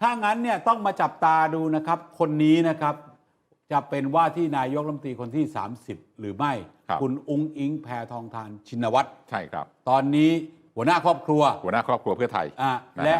ถ้างั้นเนี่ยต้องมาจับตาดูนะครับ คนนี้นะครับ จะเป็นว่าที่นายกรัฐมนตรีคนที่ 30 หรือไม่ครับ ณอุ้งอิงแพทองทานชินวัตรใช่ครับ ตอนนี้หัวหน้าครอบครัวหัวหน้าครอบครัวเพื่อไทย อะนะฮะ และ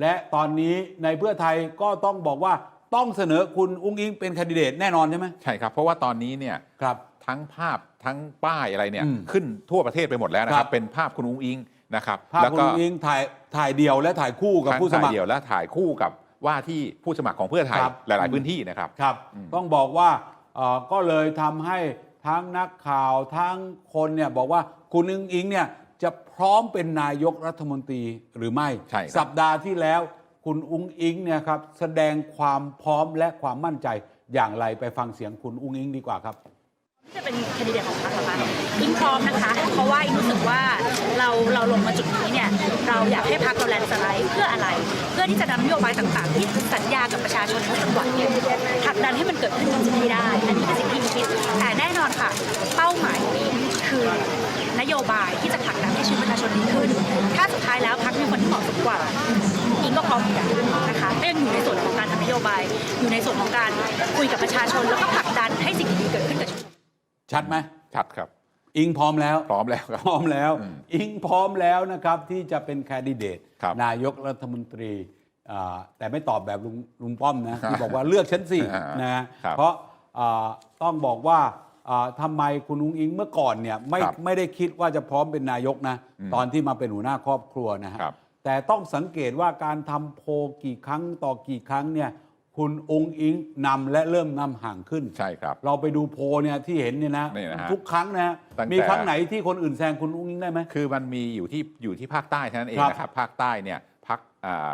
และตอนนี้ในเพื่อไทยก็ต้องบอกว่าต้องเสนอคุณอุ้งอิงเป็นแคนดิเดตแน่นอนใช่ไหมใช่ครับ เพราะว่าตอนนี้เนี่ยครับ ทั้งภาพทั้งป้ายอะไรเนี่ยอืมขึ้นทั่วประเทศไปหมดแล้วนะคครัรับบเป็นภาพคุณอุ้งอิง นะครับภาพแล้วคุณก็อุ้งอิงถ่ายถ่ายเดียวและถ่ายคู่กับทั้งผู้สถ่ายมัครเดี่ยวและถ่ายคู่กับว่าที่ผู้สมัครของเพื่อไทยครับ หลาย ๆ พื้นที่นะครับ ครับอืม ต้องบอกว่าเอ่อก็เลยทำให้ทั้งนักข่าวทั้งคนเนี่ยบอกว่าคุณอุ้งอิงเนี่ยจะพร้อมเป็นนายกรัฐมนตรีหรือไม่ ใช่ครับ สัปดาห์ที่แล้ว คุณอุ้งอิงเนี่ยครับแสดงความพร้อมและความมั่นใจอย่างไรไปฟังเสียงคุณอุ้งอิงดีกว่าครับที่จะเป็นแคนดิเดตของพรรคเหรอคะ อิงพร้อมนะคะ เพราะว่าอิงรู้สึกว่าเราเราลงมาจุดนี้เนี่ยเราอยากให้พรรคเราแลนด์สไลด์เพื่ออะไร เพื่อที่จะนำนโยบายต่างๆ ที่สัญญากับประชาชนทุกจังหวัดเนี่ยผลักดันให้มันเกิดขึ้นจริงๆให้ได้ อันนี้เป็นสิ่งที่อิงคิดแต่แน่นอนค่ะ เป้าหมายของอิงคือนโยบายที่จะผลักดันให้ชีวิตประชาชนดีขึ้น ถ้าสุดท้ายแล้วพรรคมีคนที่เหมาะสมกว่าอิงก็พร้อมเหมือนกันนะคะก็ยังอยู่ในส่วนของการทำนโยบาย อยู่ในส่วนของการคุยกับประชาชนแล้วก็ผลักดันให้สิ่งดีๆเกิดขึ้นกับชุมชนชัดไหมชัดครับ อิงพร้อมแล้ว พร้อมแล้วครับ พร้อมแล้วอืมอิงพร้อมแล้วนะครับที่จะเป็นแคนดิเดตครับ นายกรัฐมนตรีอ่าแต่ไม่ตอบแบบลุงลุงป้อมนะที่บอกว่าเลือกฉันสิอ่านะฮะครับ เพราะอ่าต้องบอกว่าอ่าทำไมคุณนุ้งอิงเมื่อก่อนเนี่ยไม่ครับไม่ได้คิดว่าจะพร้อมเป็นนายกนะอืมตอนที่มาเป็นหัวหน้าครอบครัวนะฮะ ครับ แต่ต้องสังเกตว่าการทำโพลกี่ครั้งต่อกี่ครั้งเนี่ย คุณองค์อิงนำและเริ่มนำห่างขึ้น ใช่ครับ เราไปดูโพลเนี่ยที่เห็นเนี่ยนะนี่นะฮะทุกครั้งนะฮะตั้งแต่ มีครั้งไหนที่คนอื่นแซงคุณอุ้งอิงได้ไหม คือมันมีอยู่ที่อยู่ที่ภาคใต้เท่านั้นเองครับนะครับภาคใต้เนี่ยพักอ่า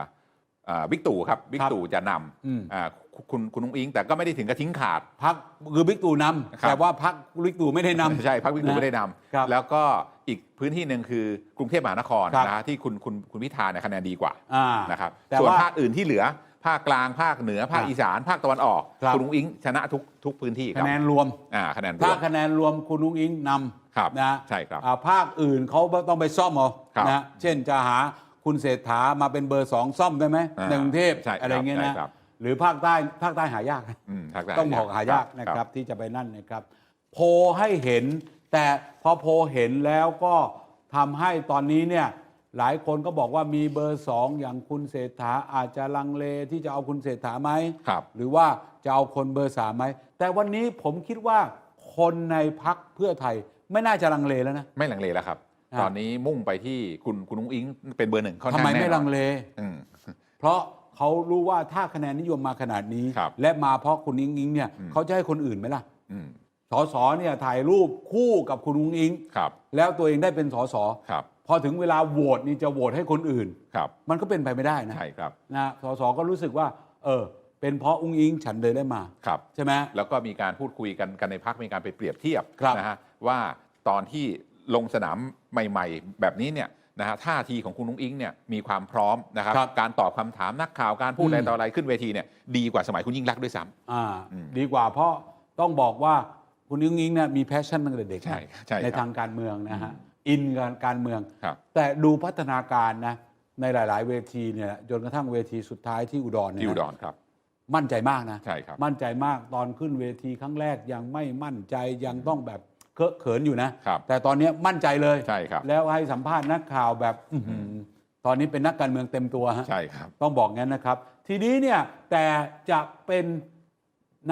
อ่าบิ๊กตู่ครับบิ๊กครับตู่จะนอืมำอ่าคุณคุณนุ้งอิงแต่ก็ไม่ได้ถึงกับทิ้งขาด พักคือบิ๊กตู่นำครับ แต่ว่าพักบิ๊กตู่ไม่ได้นำ ใช่พักบิ๊กตู่นะไม่ได้นครับำแล้วก็อีกพื้นที่หนึ่งคือกรุงเทพมหานครครับ นะฮะที่คุณคุณคุณพิธาเนี่ยคะแนนดีกว่าอ่า นะครับแต่ส่วนว่า ภาคอื่นที่เหลือ ภาคกลางภาคเหนือภาคครับอีสาน ภาคตะวันออกครับ คุณนุ้งอิงชนะทุกทุกพื้นที่คคะรับแนนรวม อ่าคะแนนรถ้าวมคะแนนรวมคุณอุ้งอิงนครับำนะใช่ครับอ่าภาคอื่นเขาต้องไปซ่อมเอาครับนะเช่นจะหาคุณเศรษฐามาเป็นเบอร์สองซ่อมได้ไหมอ่าในกรุงเทพใช่ครับอะไรเงี้ยใช่นะครับ หรือภาคใต้ภาคใต้หายากอืมภาคใต้ต้องบอกหายากนะครับที่จะไปนั่นนะครับ โพลให้เห็น แต่พอโพลเห็นแล้วก็ทำให้ตอนนี้เนี่ย หลายคนก็บอกว่ามีเบอร์สองอย่างคุณเศรษฐาอาจจะลังเลที่จะเอาคุณเศรษฐาไหมครับ หรือว่าจะเอาคนเบอร์สามไหมแต่วันนี้ผมคิดว่าคนในพักเพื่อไทยไม่น่าจะลังเลแล้วนะ ไม่ลังเลแล้วครับครับตอนนี้มุ่งไปที่คุณคุณนุ้งอิงเป็นเบอร์หนึ่งค่อนทำข้างไมแน่ไม่นอนลังเลอืมเพราะเขารู้ว่าถ้าคะแนนนิยมมาขนาดนี้ครับและมาเพราะคุณอิงอิงเนี่ยอืมเขาจะให้คนอื่นไหมล่ะอืมสสเนี่ยถ่ายรูปคู่กับคุณอุ้งอิงครับแล้วตัวเองได้เป็นสสครับ พอถึงเวลาโหวตนี่จะโหวตให้คนอื่น ครับมันก็เป็นไปไม่ได้นะใช่ครับนะสสก็รู้สึกว่า เออ เป็นเพราะอุ้งอิงฉันเลยได้มา ครับใช่ไหม แล้วก็มีการพูดคุยกันกันในพักมีการไปเปรียบเทียบครับนะฮะว่าตอนที่ลงสนามใหม่ ๆ แบบนี้เนี่ยนะฮะท่าทีของคุณนุ้งอิงเนี่ยมีความพร้อมนะครับครับการตอบคำถามนักข่าวการพูดอะไรอืมต่ออะไรขึ้นเวทีเนี่ยดีกว่าสมัยคุณยิ่งรักษณ์ด้วยซ้ำอ่า อืมดีกว่าเพราะต้องบอกว่าคุณอุ้งอิงเนี่ยมีแพชชั่นตั้งแต่เด็กใช่ใช่ครับในทางการเมืองนะฮะอิ นกับการเมือง ครับ แต่ดูพัฒนาการนะในหลาย ๆ เวทีเนี่ยจนกระทั่งเวทีสุดท้ายที่อุดรเนี่ยที่อุนะดรครับ มั่นใจมากนะ ใช่ครับ มั่นใจมากตอนขึ้นเวทีครั้งแรกยังไม่มั่นใจยังต้องแบบเคอะเขินอยู่นะ ครับ แต่ตอนนี้มั่นใจเลย ใช่ครับ แล้วให้สัมภาษณ์นักข่าวแบบอื้อหือตอนนี้เป็นนักการเมืองเต็มตัวฮะ ใช่ครับ ต้องบอกงั้นนะครับ ทีนี้เนี่ยแต่จะเป็น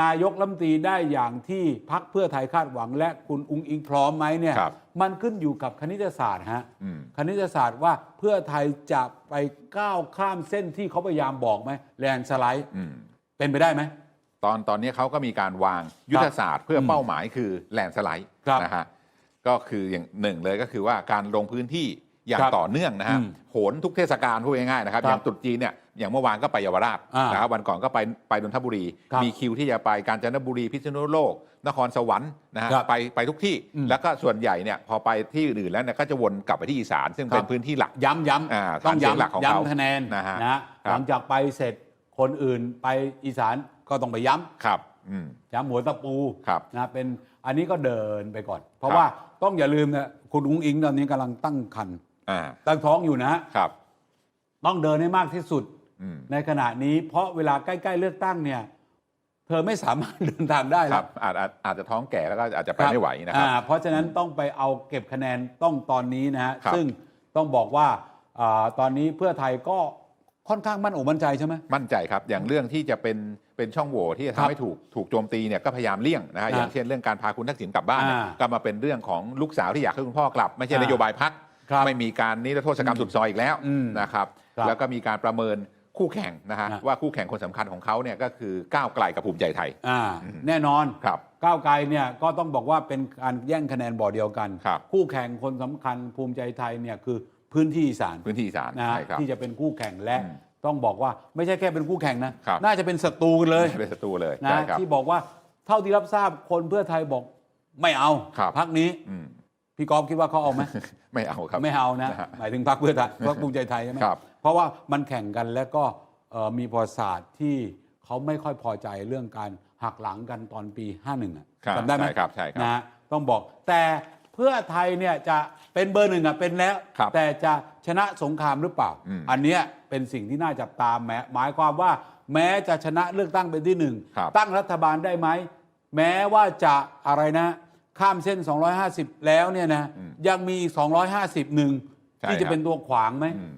นายกรัฐมนตรีได้อย่างที่พักเพื่อไทยคาดหวัง และคุณอุงอิงพร้อมไหมเนี่ยครับมันขึ้นอยู่กับคณิตศาสตร์ฮะอืม คณิตศาสตร์ว่าเพื่อไทยจะไปก้าวข้ามเส้นที่เขาพยายามบอกไหมแลนสไลด์อืมเป็นไปได้ไหม ตอนตอนนี้เขาก็มีการวางยุทธศาสตร์เพื่ออมเป้าหมายคือแลนสไลด์ครับนะฮะก็คืออย่างหนึ่งเลยก็คือว่าการลงพื้นที่อย่างครับต่อเนื่องนะฮะอืมโหนทุกเทศกาลพูดง่ายๆนะครับ ครับอย่างตรุษจีนเนี่ย อย่างเมื่อวานก็ไปเยาวราชอ่านนะครับวันก่อนก็ไปไปนนทบุรี ครับมีคิวที่จะไปกาญจนบุรีพิษณุโลก นครสวรรค์นะฮะครับไปไปทุกที่อืม แล้วก็ส่วนใหญ่เนี่ยพอไปที่อื่นแล้วเนี่ยก็จะวนกลับไปที่อีสาน ซึ่งเป็ครันบพื้นที่หลัก ย้ำย้อ่าำต้องฐานเสียงหลักของย้ำเขาย้ำคะแนนนะฮะนะครับ หลังจากไปเสร็จคนอื่นไปอีสานก็ต้องไปย้ำครับอืมย้ำหัวตะปูครับนะเป็นอันนี้ก็เดินไปก่อน เพราะครับ ว่าต้องอย่าลืมนะคุณอุ้งอิงตอนนี้กำลังตั้งคันอ่าตั้งท้องอยู่นะฮะครับ ต้องเดินให้มากที่สุดอืม ในขณะนี้เพราะเวลาใกล้ ๆ เลือกตั้งเนี่ย เธอไม่สามารถเดินทางได้คแล้รัวบอาจอาจอาจจะท้องแก่แล้วก็อาจจะไปครับไม่ไหวนะครับ อ่าเพราะฉะนั้นต้องไปเอาเก็บคะแนนต้องตอนนี้นะฮะครับ ซึ่งต้องบอกว่าอาตอนนี้เพื่อไทยก็ค่อนข้างมั่นอกมั่นใจใช่ไหม มั่นใจครับ อย่างเรื่องที่จะเป็นเป็นช่องโหว่ที่จะครับทำให้ถูกถูกโจมตีเนี่ยก็พยายามเลี่ยงนะฮะอ่าอย่างเช่นเรื่องการพาคุณทักษิณกลับบ้านเนี่ยอ่าก็มาเป็นเรื่องของลูกสาวที่อยากให้คุณพ่อกลับ ไม่ใช่อ่านโยบายพักครับไม่มีการนิรโทษกรรมสุดซอยอีกแล้วอืมนะครับ ครับแล้วก็มีการประเมิน คู่แข่งนะฮะนะว่าคู่แข่งคนสำคัญของเขาเนี่ยก็คือก้าวไกลกับภูมิใจไทยอ่าอืมแน่นอนครับก้าวไกลเนี่ยก็ต้องบอกว่าเป็นการแย่งคะแนนบ่อเดียวกันครับคู่แข่งคนสำคัญภูมิใจไทยเนี่ยคือพื้นที่อีสานพื้นที่อีสานนะฮะใช่ครับที่จะเป็นคู่แข่งและอืมต้องบอกว่าไม่ใช่แค่เป็นคู่แข่งนะครับน่าจะเป็นศัตรูกันเลยเป็นศัตรูเลยนะใช่ครับที่บอกว่าเท่าที่รับทราบคนเพื่อไทยบอกไม่เอาครับพักนี้อืมพี่กอฟคิดว่าเขาเอาไหมไม่เอาครับไม่เอานะนะฮะหมายถึงพรรคเพื่อไทยพรรคภูมิใจไทยใช่ไหมค รับเพราะว่ามันแข่งกันแล้วก็เอ่อมีประวัติศาสตร์ที่เขาไม่ค่อยพอใจเรื่องการหักหลังกันตอนปี 51อะครับจำได้ไหมใช่ครับใช่ครับนะฮะต้องบอกแต่เพื่อไทยเนี่ยจะเป็นเบอร์หนึ่งอะเป็นแล้วครับแต่จะชนะสงครามหรือเปล่าอืมอันเนี้ยเป็นสิ่งที่น่าจับตามแม้หมายความว่าแม้จะชนะเลือกตั้งเป็นที่หนึ่งครับตั้งรัฐบาลได้ไหม แม้ว่าจะอะไรนะ ข้ามเส้น 250 แล้วเนี่ยนะอืมยังมีอีก250หนึ่งใช่ที่จะครับเป็นตัวขวางไหมอืม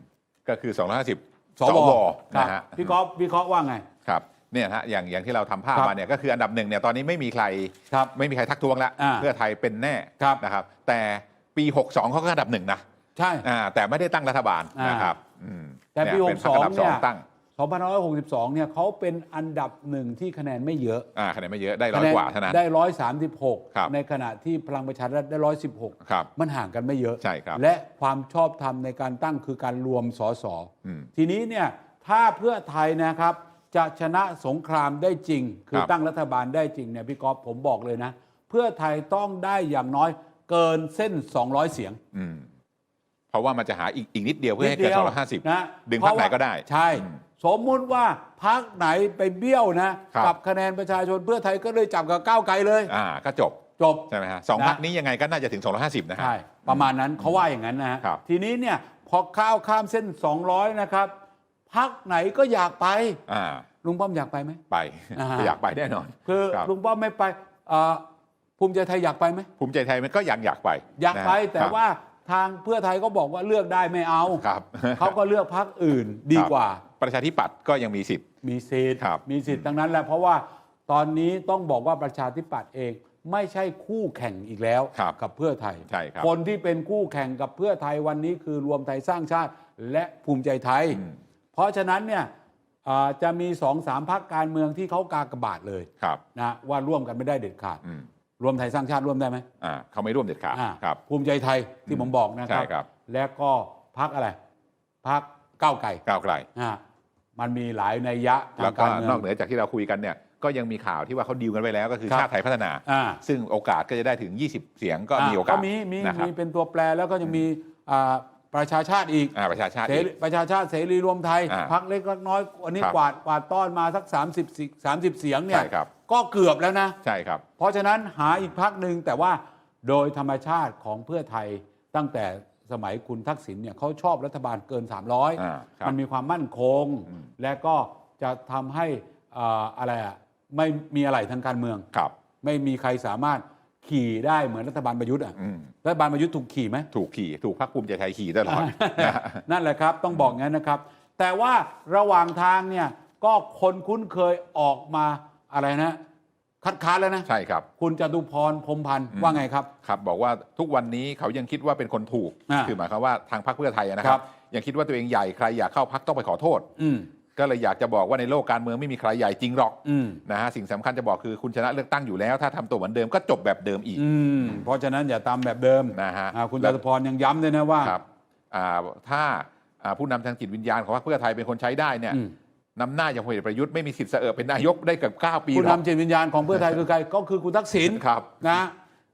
ก็คือ 250สสววครับนะฮะพี่กอฟวิเคราะห์ว่าไงครับเนี่ยฮะอย่างอย่างที่เราทำภาพครับมาเนี่ยก็คืออันดับหนึ่งเนี่ยตอนนี้ไม่มีใครครับไม่มีใครทักท้วงแล้วอ่าเพื่อไทยเป็นแน่ครับนะครับ แต่ปี 62เขาก็อันดับหนึ่งนะใช่อ่าแต่ไม่ได้ตั้งรัฐบาลอ่านนะครับอืมแต่ปีเนี่ยเป็นพรรคอันดับ62สอเนี่งยตั้ง 2562 เนี่ยเขาเป็นอันดับหนึ่งที่คะแนนไม่เยอะอ่าคะแนนไม่เยอะได้ร้อยกว่าเท่านั้น ได้ ครับ136 ในขณะที่พลังประชารัฐได้116ครับมันห่างกันไม่เยอะ ใช่ครับและความชอบธรรมในการตั้งคือการรวมสสอืมทีนี้เนี่ยถ้าเพื่อไทยนะครับ จะชนะสงครามได้จริง คือครับ ตั้งรัฐบาลได้จริงเนี่ยพี่กอฟผมบอกเลยนะ เพื่อไทยต้องได้อย่างน้อยเกินเส้น 200 เสียง อืมเพราะว่ามันจะหาอีกอีกนิดเดียวเพื่อให้เกินสองร้อยห้าสิบนะดึงพรรคไหนก็ได้ ใช่ อืม สมมุติว่าพักไหนไปเบี้ยวนะครับกับคะแนนประชาชนเพื่อไทยก็เลยจับกับก้าวไกลเลยอ่าก็จบจบใช่ไหมฮะสองนะพรรคนี้ยังไงก็น่าจะถึง 250 นะฮะใช่ประมาณนั้นเขาว่าอย่างนั้นนะฮะครับทีนี้เนี่ยพอข้าวข้ามเส้น 200 นะครับพักไหนก็อยากไปอ่าลุงป้อมอยากไปไหมไปอ่าอยากไปแน่นอน คือครับลุงป้อมไม่ไปอ่าภูมิใจไทยอยากไปไหมภูมิใจไทยมันก็ยังอยากไป อยากไปนะฮะแต่ครับว่าทางเพื่อไทยก็บอกว่าเลือกได้ไม่เอาครับเขาก็เลือกพักอื่นดีกว่า ประชาธิปัตย์ก็ยังมีสิทธิ์ มีสิทธิ์ครับ มีสิทธิ์ทั้งนั้นแหละเพราะว่าตอนนี้ต้องบอกว่าประชาธิปัตย์เองไม่ใช่คู่แข่งอีกแล้วครับกับเพื่อไทยใช่ครับคนที่เป็นคู่แข่งกับเพื่อไทยวันนี้คือรวมไทยสร้างชาติและภูมิใจไทย อืม เพราะฉะนั้นเนี่ยอ่าจะมีสองสามพักการเมืองที่เขากากบาทเลยครับ นะว่าร่วมกันไม่ได้เด็ดขาด อืมรวมไทยสร้างชาติร่วมได้ไหมอ่าเขาไม่ร่วมเด็ดขาดอ่าครับ ภูมิใจไทยที่ผมบอกนะครัใช่ครับ และก็พักอะไรพักก้าวไก่ก้าวไกล อ่า มันมีหลายนัยยะทาแล้วงก็การเมืองนอกเหนือจากที่เราคุยกันเนี่ยก็ยังมีข่าวที่ว่าเขาดีลกันไว้แล้ว ก็คือครับชาติไทยพัฒนา อ่า ซึ่งโอกาสก็จะได้ถึง 20 เสียงก็มีโอกาสมีมีนะครับมีเป็นตัวแปรแล้วก็ยังมีอ่าประชาชาติอีก อ่าประชาชาติ เสอีกรีประชาชาติเสรีรวมไทยอ่าพักเล็กพักน้อยวันนี้ครับกวาดกวาดต้อนมาสัก 30สิ30 เสียงเนี่ยใช่ครับ ก็เกือบแล้วนะ ใช่ครับ เพราะฉะนั้นหาอีกพักหนึ่งแต่ว่าโดยธรรมชาติของเพื่อไทยตั้งแต่สมัยคุณทักษิณเนี่ยเขาชอบรัฐบาลเกิน อ่า300ครับมันมีความมั่นคง อืม และก็จะทำให้อ่าอะไรอะไม่มีอะไรทางการเมืองครับไม่มีใครสามารถขี่ได้เหมือนรัฐบาลประยุทธ์อะอืมรัฐบาลประยุทธ์ถูกขี่ไหมถูกขี่ถูกพรรคภูมิใจไทยขี่ตลอดนะฮะนั่นแหละครับ ต้องบอกงั้นนะครับ แต่ว่าระหว่างทางเนี่ยก็คนคุ้นเคยออกมาอะไรนะคัดค้านแล้วนะ ใช่ครับ คุณจตุพรพรหมพันธ์อืมว่าไงครับ ครับบอกว่าทุกวันนี้เขายังคิดว่าเป็นคนถูกอ่าคือหมายความว่าทางพรรคเพื่อไทยนะคครัรับบยังคิดว่าตัวเองใหญ่ใครอยากเข้าพรรคต้องไปขอโทษอืม ก็เลยอยากจะบอกว่าในโลกการเมืองไม่มีใครใหญ่จริงหรอกอืม นะฮะสิ่งสำคัญจะบอกคือคุณชนะเลือกตั้งอยู่แล้ว ถ้าทำตัวเหมือนเดิมก็จบแบบเดิมอีก อืมเพราะฉะนั้นอย่าตามแบบเดิมนะฮะ อ่าคุณจตุพรยังย้ำด้วยนะว่า ครับอ่าถ้าอ่าผู้นำทางจิตวิญญาณของพรรคเพื่อไทยเป็นคนใช้ได้เนี่ยอืม นำหน้าอย่างพลเอกประยุทธ์ไม่มีสิทธิ์เสอะเป็นนายกได้เกับ9ปีผู้หรอกนำจิตวิญญาณของเพื่อไทยคือใคร ก็คือคุณทักษิณครับนะ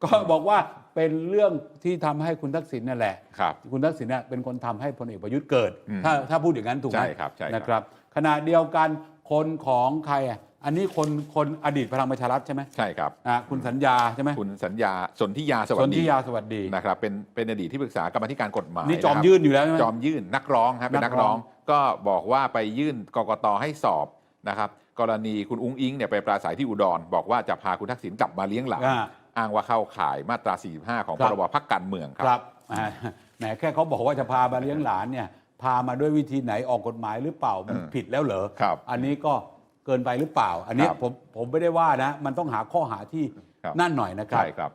ก็บอกว่าเป็นเรื่องที่ทำให้คุณทักษิณนั่นแหละ ครับ คุณทักษิณเนี่ยเป็นคนทำให้พลเอกประยุทธ์เกิด อืมถ้าถ้าพูดอย่างนั้นถูกไหมใช่ครับใช่ครับ นะครับ ขณะเดียวกันคนของใครอะอันนี้คนคนอดีตพลังประชารัฐใช่ไหมใช่ครับอ่าคุณสัญญาใช่ไหมคุณสัญญาสนธิยาสวัสสนดีธิยาสวัสดี นะครับเป็นเป็นอดีตที่ปรึกษากรรมาธิการกฎหมายนี่จอมะครับ ยื่นอยู่แล้วใช่ไหม จอมยื่นนักร้องครับเป็นนันักกร้ร้อองงก็บอกว่าไปยื่นกกตให้สอบนะครับ กรณีคุณอุ้งอิงเนี่ยไปปราศัยที่อุดร บอกว่าจะพาคุณทักษิณกลับมาเลี้ยงหลานอ่าอ้างว่าเข้าข่ายมาตรา 45 ของครัพบรบพักการเมืองคครับรับอ่าแหมแค่เขาบอกว่าจะพามาเลี้ยงหลานเนี่ย พามาด้วยวิธีไหนออกกฎหมายหรือเปล่ามันเออผิดแล้วเหรอครับอันนี้ก็เกินไปหรือเปล่า อันนี้ครับผมผมไม่ได้ว่านะ มันต้องหาข้อหาที่ครับนั่นหน่อยนะครับใช่ครับ